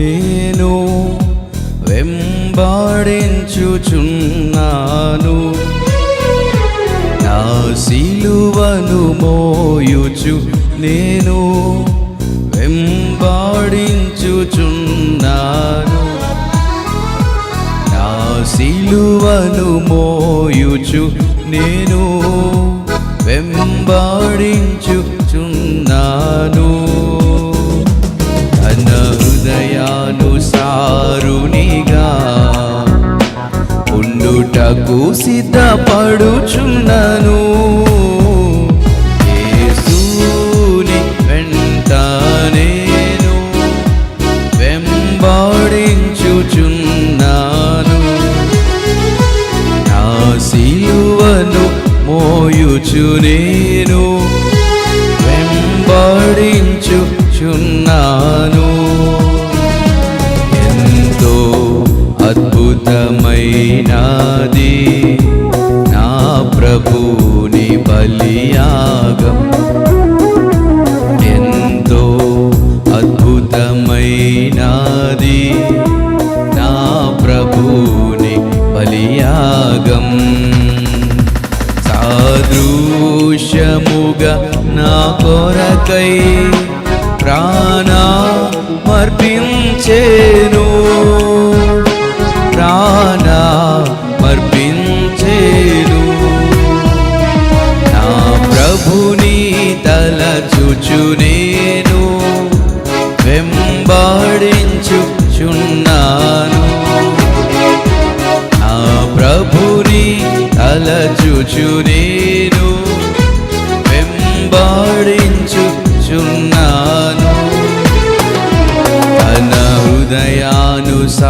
నేను వెంబడించుచున్నాను. నా సిలువను మోయుచు నేను వెంబడించుచున్నాను. నా సిలువను మోయుచు నేను వెంబడించు ఉండుటకు సిద్ధపడుచున్నాను యేసుని వెంట నేను వెంబాడించుచున్నాను. నా సిలువను మోయుచు బలియాగం. ఎంతో అద్భుతమైనది నా ప్రభుని బలియాగం. సాదృశ్యముగా నా కొరకై ప్రాణ మర్పించేను ప్రాణ తలచుచు నేను వెంబాడించుచున్నాను. నా ప్రభుని అలచుచు నేను వెంబాడించుచున్నాను. తన హృదయానుసారునిగా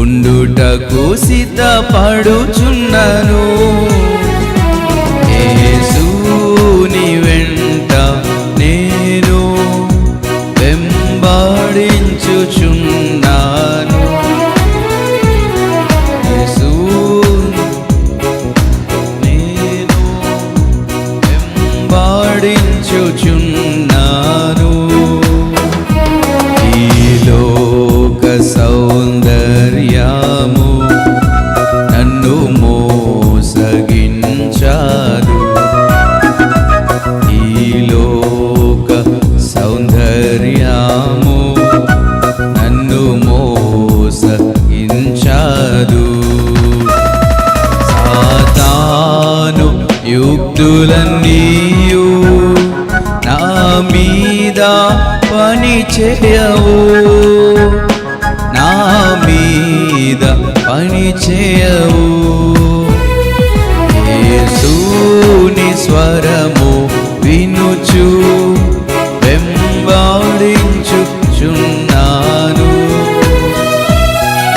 ఉండుటకు సిద్ధపడుచున్నాను. పని చేయవు నా మీద పని చేయవు యేసుని స్వరము వినుచు వెంబాడించుచున్నాను.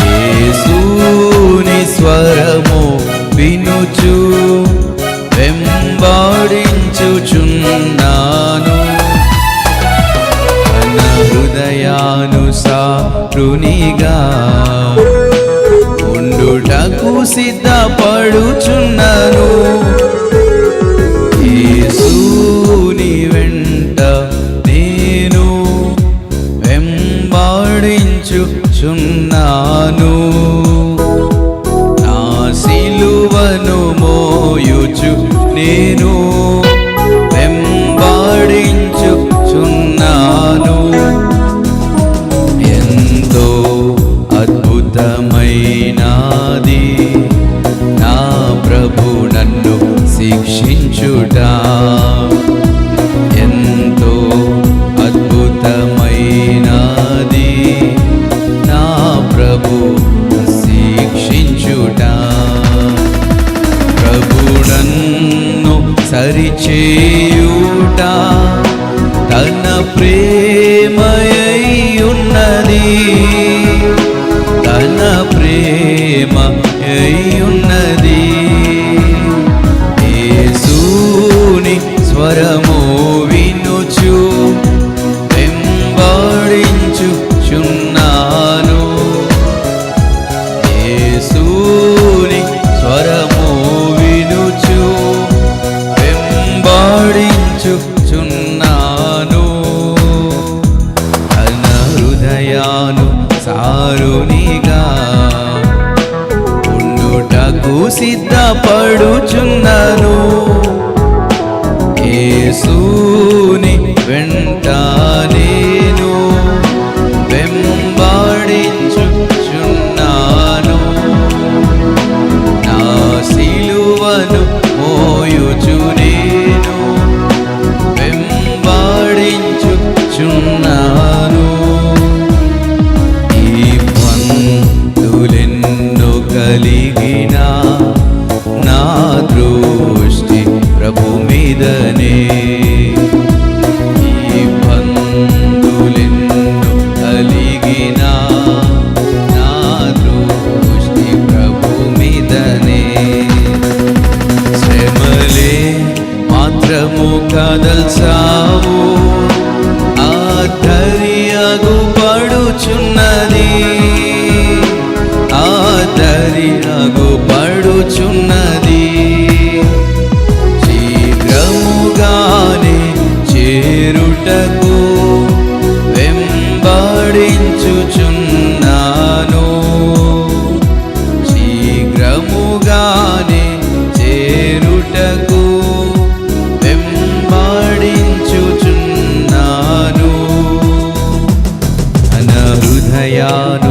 యేసుని స్వరము వినుచు సిద్ధపడుచున్నారు ఏ సూని వెంటాను వస్త్రము ఆ దరియాగు పడుచున్నది ఆ దరియాగు పడుచున్నది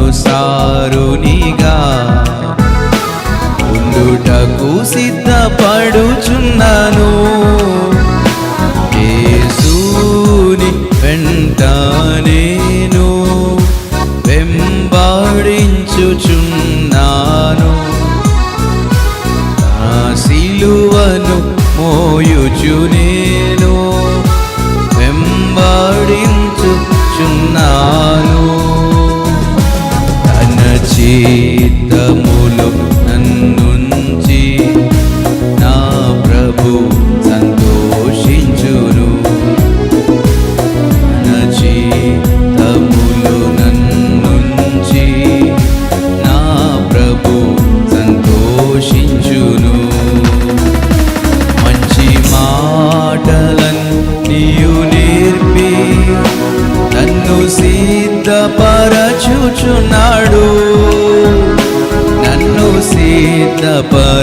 usar చిత్తములు నన్ను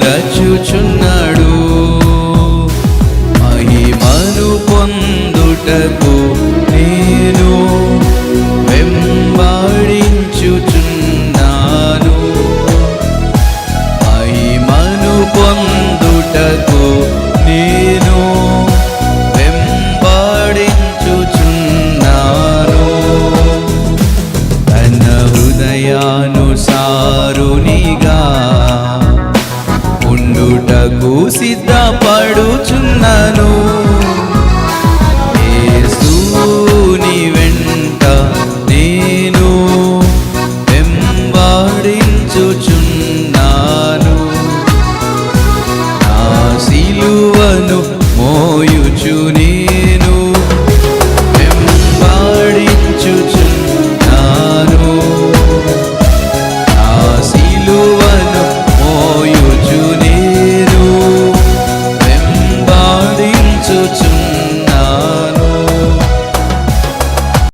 ఆనందపరచుచున్నాడు మహిమను పొందుటకు నేను వెంబాడి